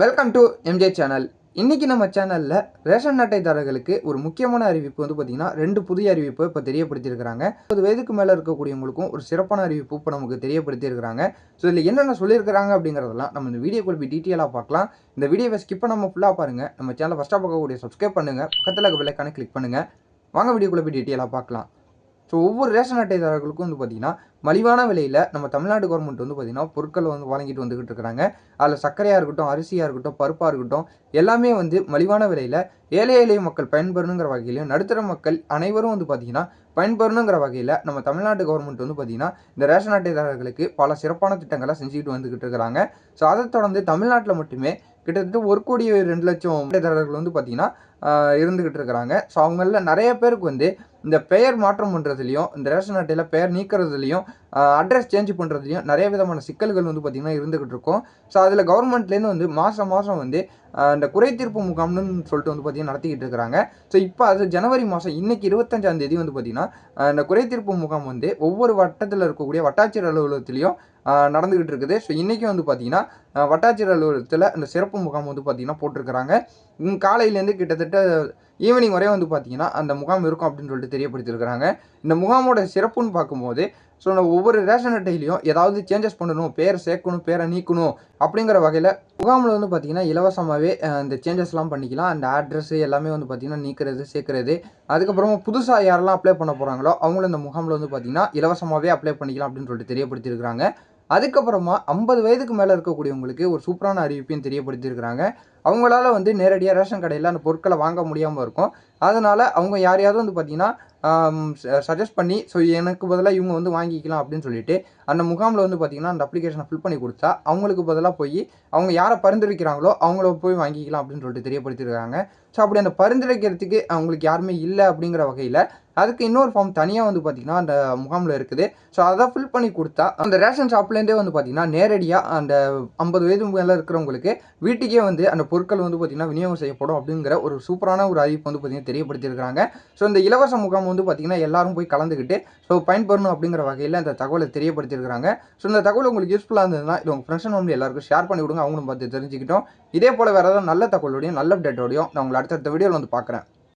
Welcome to MJ channel இன்றைக்கி நம்ம சேனலில் ரேஷன் அட்டைதாரர்களுக்கு ஒரு முக்கியமான அறிவிப்பு வந்து பார்த்தீங்கன்னா ரெண்டு புதிய அறிவிப்பு இப்போ தெரியப்படுத்தியிருக்கிறாங்க. முப்பது வயதுக்கு மேலே இருக்கக்கூடியவங்களுக்கும் ஒரு சிறப்பான அறிவிப்பு இப்போ நமக்கு தெரியப்படுத்தியிருக்கிறாங்க. ஸோ இதில் என்னென்ன சொல்லியிருக்கிறாங்க அப்படிங்கிறதெல்லாம் நம்ம இந்த வீடியோ போய் டீட்டெயிலாக பார்க்கலாம். இந்த வீடியோவை ஸ்கிப் நம்ம ஃபுல்லாக பாருங்கள் நம்ம சேனலை ஃபஸ்ட்டாக பார்க்கக்கூடிய சப்ஸ்கிரைப் பண்ணுங்கள் பக்கத்தில் இருக்க விலைக்கான கிளிக் பண்ணுங்கள் வாங்க வீடியோக்குள்ளே போய் டீட்டெயிலாக பார்க்கலாம். ஸோ ஒவ்வொரு ரேஷன் அட்டைதாரர்களுக்கும் வந்து பார்த்திங்கன்னா மலிவான விலையில் நம்ம தமிழ்நாடு கவர்மெண்ட் வந்து பார்த்திங்கன்னா பொருட்கள் வந்து வழங்கிட்டு வந்துக்கிட்டு இருக்கிறாங்க. அதில் சர்க்கரையாக இருக்கட்டும் அரிசியாக இருக்கட்டும் பருப்பாக இருக்கட்டும் எல்லாமே வந்து மலிவான விலையில் ஏழை எளிய மக்கள் பயன்பெறணுங்கிற வகையிலையும் நடுத்தர மக்கள் அனைவரும் வந்து பார்த்திங்கன்னா பயன்பெறணுங்கிற வகையில் நம்ம தமிழ்நாடு கவர்மெண்ட் வந்து பார்த்திங்கன்னா இந்த ரேஷன் அட்டைதாரர்களுக்கு பல சிறப்பான திட்டங்களை செஞ்சுக்கிட்டு வந்துக்கிட்டு இருக்கிறாங்க. ஸோ அதை தொடர்ந்து தமிழ்நாட்டில் மட்டுமே கிட்டத்தட்ட ஒரு கோடி ரெண்டு லட்சம் அட்டைதாரர்கள் வந்து பார்த்திங்கன்னா இருந்துக்கிட்டு இருக்கிறாங்க. ஸோ அவங்களில் நிறைய பேருக்கு வந்து இந்த பெயர் மாற்றம் பண்ணுறதுலையும் இந்த ரேஷன் அட்டையில் பெயர் நீக்கிறதுலையும் அட்ரஸ் சேஞ்ச் பண்ணுறதுலையும் நிறைய விதமான சிக்கல்கள் வந்து பார்த்திங்கன்னா இருந்துக்கிட்டு இருக்கும். ஸோ அதில் கவர்மெண்ட்லேருந்து வந்து மாதம் மாதம் வந்து அந்த இந்த முகாம்னு சொல்லிட்டு வந்து பார்த்திங்கன்னா நடத்திக்கிட்டு இருக்கிறாங்க. ஸோ இப்போ அது ஜனவரி மாதம் இன்னைக்கு இருபத்தஞ்சாம் தேதி வந்து பார்த்திங்கன்னா இந்த குறைதீர்ப்பு முகாம் வந்து ஒவ்வொரு வட்டத்தில் இருக்கக்கூடிய வட்டாட்சியர் அலுவலகத்திலையும் நடந்துக்கிட்டு இருக்குது. ஸோ இன்றைக்கி வந்து பார்த்திங்கன்னா வட்டாட்சியர் அலுவலகத்தில் இந்த சிறப்பு முகாம் வந்து பார்த்திங்கன்னா போட்டிருக்கிறாங்க. காலையிலேருந்து கிட்டத்தட்ட ஈவினிங் வரையும் வந்து பார்த்திங்கன்னா அந்த முகாம் இருக்கும் அப்படின்னு சொல்லிட்டு தெரியப்படுத்தியிருக்கிறாங்க. இந்த முகாமோட சிறப்புன்னு பார்க்கும்போது ஸோ நம்ம ஒவ்வொரு ரேஷன் அட்டையிலையும் ஏதாவது சேஞ்சஸ் பண்ணணும் பேர் சேர்க்கணும் பேரை நீக்கணும் அப்படிங்கிற வகையில் முகாமில் வந்து பார்த்திங்கன்னா இலவசமாகவே இந்த சேஞ்சஸ்லாம் பண்ணிக்கலாம். அந்த அட்ரஸ் எல்லாமே வந்து பார்த்திங்கன்னா நீக்கிறது சேர்க்கறது. அதுக்கப்புறமா புதுசாக யாரெல்லாம் அப்ளை பண்ண போகிறாங்களோ அவங்களும் இந்த முகாமில் வந்து பார்த்திங்கன்னா இலவசமாகவே அப்ளை பண்ணிக்கலாம் அப்படின்னு சொல்லிட்டு தெரியப்படுத்தியிருக்கிறாங்க. அதுக்கப்புறமா ஐம்பது வயதுக்கு மேலே இருக்கக்கூடியவங்களுக்கு ஒரு சூப்பரான அறிவிப்பையும் தெரியப்படுத்தியிருக்கிறாங்க. அவங்களால வந்து நேரடியாக ரேஷன் கடையில் அந்த பொருட்களை வாங்க முடியாமல் இருக்கும். அதனால் அவங்க யாரையாவது வந்து பார்த்திங்கன்னா சஜஸ்ட் பண்ணி ஸோ எனக்கு பதிலாக இவங்க வந்து வாங்கிக்கலாம் அப்படின்னு சொல்லிட்டு அந்த முகாமில் வந்து பார்த்திங்கன்னா அந்த அப்ளிகேஷனை ஃபில் பண்ணி கொடுத்தா அவங்களுக்கு பதிலாக போய் அவங்க யாரை பரிந்துரைக்கிறாங்களோ அவங்கள போய் வாங்கிக்கலாம் அப்படின்னு சொல்லிட்டு தெரியப்படுத்தியிருக்காங்க ஸோ அப்படி அந்த பரிந்துரைக்கிறதுக்கு அவங்களுக்கு யாருமே இல்லை அப்படிங்கிற வகையில் அதுக்கு இன்னொரு ஃபார்ம் தனியாக வந்து பார்த்திங்கன்னா அந்த முகாமில் இருக்குது. ஸோ அதை ஃபில் பண்ணி கொடுத்தா அந்த ரேஷன் ஷாப்லேருந்தே வந்து பார்த்திங்கன்னா நேரடியாக அந்த ஐம்பது வயது மேலே இருக்கிறவங்களுக்கு வீட்டுக்கே வந்து அந்த பொருட்கள் வந்து பார்த்திங்கன்னா விநியோகம் செய்யப்படும் அப்படிங்கிற ஒரு சூப்பரான ஒரு அறிவிப்பு வந்து பார்த்திங்கன்னா தெரியப்படுத்தியிருக்காங்க ஸோ இந்த இலவச முகாம் வந்து பார்த்திங்கன்னா எல்லாரும் போய் கலந்துக்கிட்டு ஸோ பயன்பெறணும் அப்படிங்கிற வகையில் இந்த தகவலை தெரியப்படுத்தியிருக்காங்க ஸோ இந்த தகவல் உங்களுக்கு யூஸ்ஃபுல்லாக இருந்ததுன்னா இது உங்கள் ஃப்ரெண்ட்ஸ் வந்து எல்லாருக்கும் ஷேர் பண்ணி விடுங்க. அவங்களும் பார்த்து தெரிஞ்சுக்கிட்டோம். இதே போல் வேறு ஏதாவது நல்ல தகவலோடையும் நல்ல அப்டேட்டோடையும் நான் உங்களை அடுத்தடுத்த வீடியோவில் வந்து பார்க்குறேன்.